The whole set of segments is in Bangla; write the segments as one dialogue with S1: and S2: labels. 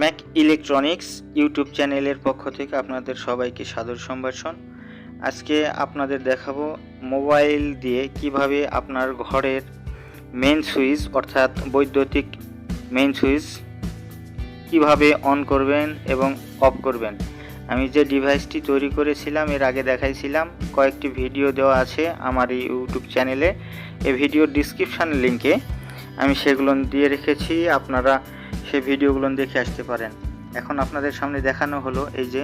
S1: ম্যাক ইলেকট্রনিক্স ইউটিউব চ্যানেলের পক্ষ থেকে আপনাদের সবাইকে সাদর সম্ভাষণ। আজকে আপনাদের দেখাবো মোবাইল দিয়ে কীভাবে আপনার ঘরের মেন সুইচ অর্থাৎ বৈদ্যুতিক মেন সুইচ কীভাবে অন করবেন এবং অফ করবেন। আমি যে ডিভাইসটি তৈরি করেছিলাম, এর আগে দেখাইছিলাম, কয়েকটি ভিডিও দেওয়া আছে আমার এই ইউটিউব চ্যানেলে এই ভিডিওর ডিসক্রিপশান লিঙ্কে আমি সেগুলো দিয়ে রেখেছি, আপনারা সেই ভিডিওগুলো দেখে আসতে পারেন। এখন আপনাদের সামনে দেখানো হলো এই যে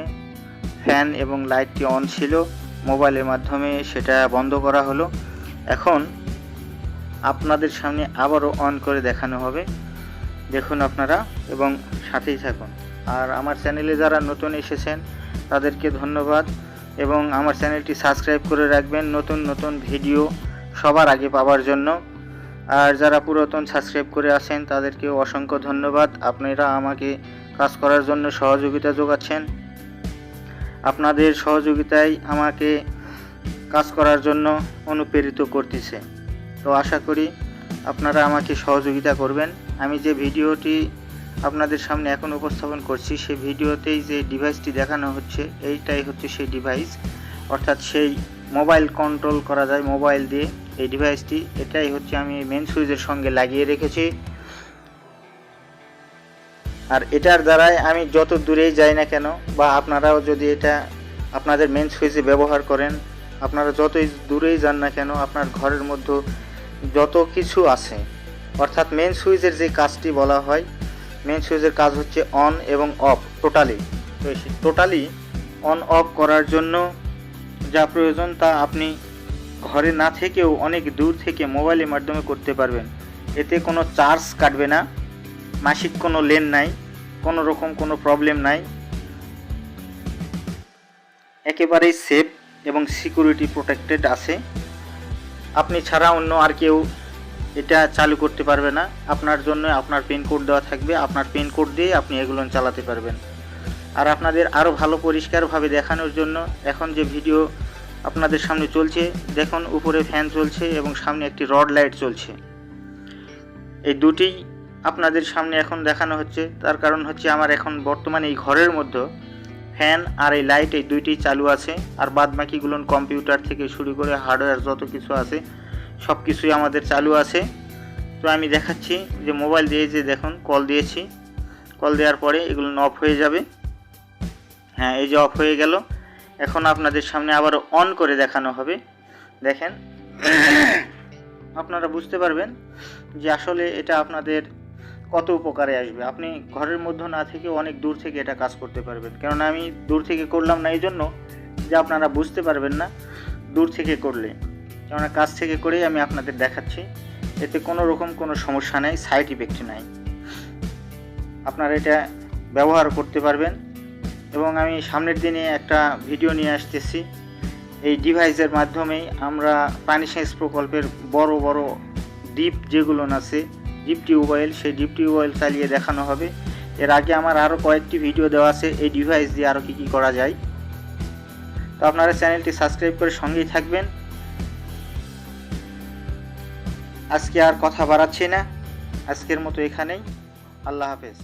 S1: ফ্যান এবং লাইটটি অন ছিল, মোবাইলের মাধ্যমে সেটা বন্ধ করা হলো। এখন আপনাদের সামনে আবারও অন করে দেখানো হবে। দেখুন আপনারা এবং সাথেই থাকুন। আর আমার চ্যানেলে যারা নতুন এসেছেন, তাদেরকে ধন্যবাদ এবং আমার চ্যানেলটি সাবস্ক্রাইব করে রাখবেন নতুন নতুন ভিডিও সবার আগে পাওয়ার জন্য। আর যারা পুরাতন সাবস্ক্রাইব করে আছেন, তাদেরকেও অসংখ্য ধন্যবাদ। আপনারা আমাকে কাজ করার জন্য সহযোগিতা যোগাচ্ছেন। আপনাদের সহযোগিতায় আমাকে কাজ করার জন্য অনুপ্রেরিত করতেছে। তো আশা করি আপনারা আমাকে সহযোগিতা করবেন। আমি যে ভিডিওটি আপনাদের সামনে এখন উপস্থাপন করছি সেই ভিডিওতেই যে ডিভাইসটি দেখানো হচ্ছে, এইটাই হচ্ছে সেই ডিভাইস অর্থাৎ সেই মোবাইল কন্ট্রোল করা যায় মোবাইল দিয়ে। এই ডিভাইসটি এটাই হচ্ছে আমি মেন সুইচের সঙ্গে লাগিয়ে রেখেছি। আর এটার দ্বারাই আমি যত দূরেই যাই না কেন, বা আপনারাও যদি এটা আপনাদের মেন সুইচে ব্যবহার করেন, আপনারা যতই দূরেই যান না কেন, আপনার ঘরের মধ্যে যত কিছু আছে, অর্থাৎ মেন সুইচের যে কাজটি বলা হয় মেন সুইচের কাজ হচ্ছে অন এবং অফ টোটালি তো টোটালি অন অফ করার জন্য যা প্রয়োজন তা আপনি ঘরে না থেকেও অনেক দূর থেকে মোবাইলের মাধ্যমে করতে পারবেন। এতে কোনো চার্জ কাটবে না, মাসিক কোনো লেন নাই, কোনো রকম কোনো প্রবলেম নাই। একেবারেই সেফ এবং সিকিউরিটি প্রোটেক্টেড আছে। আপনি ছাড়া অন্য আর কেউ এটা চালু করতে পারবে না। আপনার জন্য আপনার পিন কোড দেওয়া থাকবে। আপনার পিন কোড দিয়ে আপনি এগুলো চালাতে পারবেন। আর আপনাদের আরও ভালো পরিষ্কারভাবে দেখানোর জন্য এখন যে ভিডিও আপনাদের সামনে চলছে। দেখুন, উপরে ফ্যান চলছে এবং সামনে একটি রড লাইট চলছে। এই দুটি আপনাদের সামনে এখন দেখানো হচ্ছে। তার কারণ হচ্ছে আমার এখন বর্তমানে এই ঘরের মধ্যে ফ্যান আর এই লাইট এই দুইটি চালু আছে। আর বাদ বাকিগুলো কম্পিউটার থেকে শুরু করে হার্ডওয়্যার যত কিছু আছে সব কিছুই আমাদের চালু আছে। তো আমি দেখাচ্ছি যে মোবাইল দিয়ে যে দেখুন, কল দিয়েছি। কল দেওয়ার পরে এগুলো অফ হয়ে যাবে। হ্যাঁ এই যে অফ হয়ে গেল। এখন আপনাদের সামনে আবার অন করে দেখানো হবে। দেখেন। আপনারা বুঝতে পারবেন যে আসলে এটা আপনাদের কত উপকারে আসবে। আপনি ঘরের মধ্যে না থেকে অনেক দূর থেকে এটা কাজ করতে পারবেন। কেননা আমি দূর থেকে করলাম না এই জন্য যে আপনারা বুঝতে পারবেন না, দূর থেকে করলে। কেননা কাজ থেকে করেই আমি আপনাদের দেখাচ্ছি। এতে কোনো রকম কোনো সমস্যা নেই সাইড ইফেক্ট নাই। আপনারা এটা ব্যবহার করতে পারবেন। এবং আমি সামনের দিনে একটা ভিডিও নিয়ে আসতেছি। এই ডিভাইসের মাধ্যমেই আমরা পানি সেচ প্রকল্পের বড় বড় ডিপ যেগুলো আছে, ডিপ টিউবওয়েল সেই ডিপ টিউবওয়েল চালিয়ে দেখানো হবে। এর আগে আমার আরও কয়েকটি ভিডিও দেওয়া আছে, এই ডিভাইস দিয়ে আরও কী কী করা যায়। তো আপনারা চ্যানেলটি সাবস্ক্রাইব করে সঙ্গেই থাকবেন। আজকে আর কথা বাড়াচ্ছি না। আজকের মতো এখানেই। আল্লাহ হাফেজ।